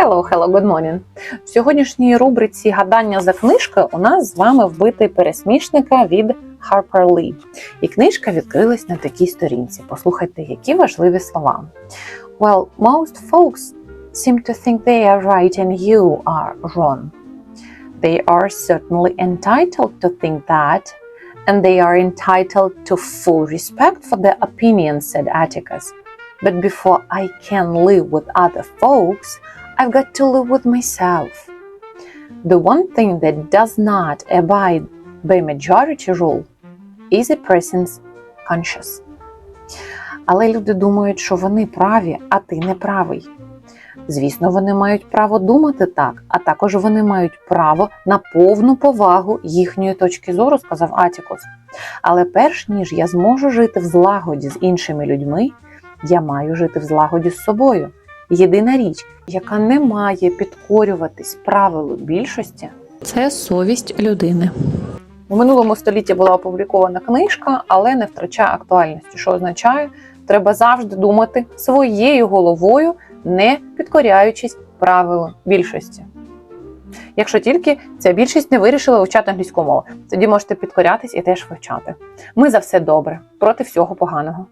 Hello, hello, good morning. В сьогоднішній рубриці гадання за книжкою у нас з вами вбитий пересмішника від Harper Lee. І книжка відкрилась на такій сторінці. Послухайте, які важливі слова. Well, most folks seem to think they are right and you are wrong. They are certainly entitled to think that, and they are entitled to full respect for their opinions, said Atticus. But before I can live with other folks, I've got to live with myself. The one thing that does not abide by majority rule is a person's conscience. Але люди думають, що вони праві, а ти не правий. Звісно, вони мають право думати так, а також вони мають право на повну повагу їхньої точки зору, сказав Атікус. Але перш ніж я зможу жити в злагоді з іншими людьми, я маю жити в злагоді з собою. Єдина річ, яка не має підкорюватись правилу більшості. Це совість людини. У минулому столітті була опублікована книжка, але не втрачає актуальності, що означає, треба завжди думати своєю головою, не підкоряючись правилу більшості. Якщо тільки ця більшість не вирішила вивчати англійську мову, тоді можете підкорятись і теж вивчати. Ми за все добре, проти всього поганого.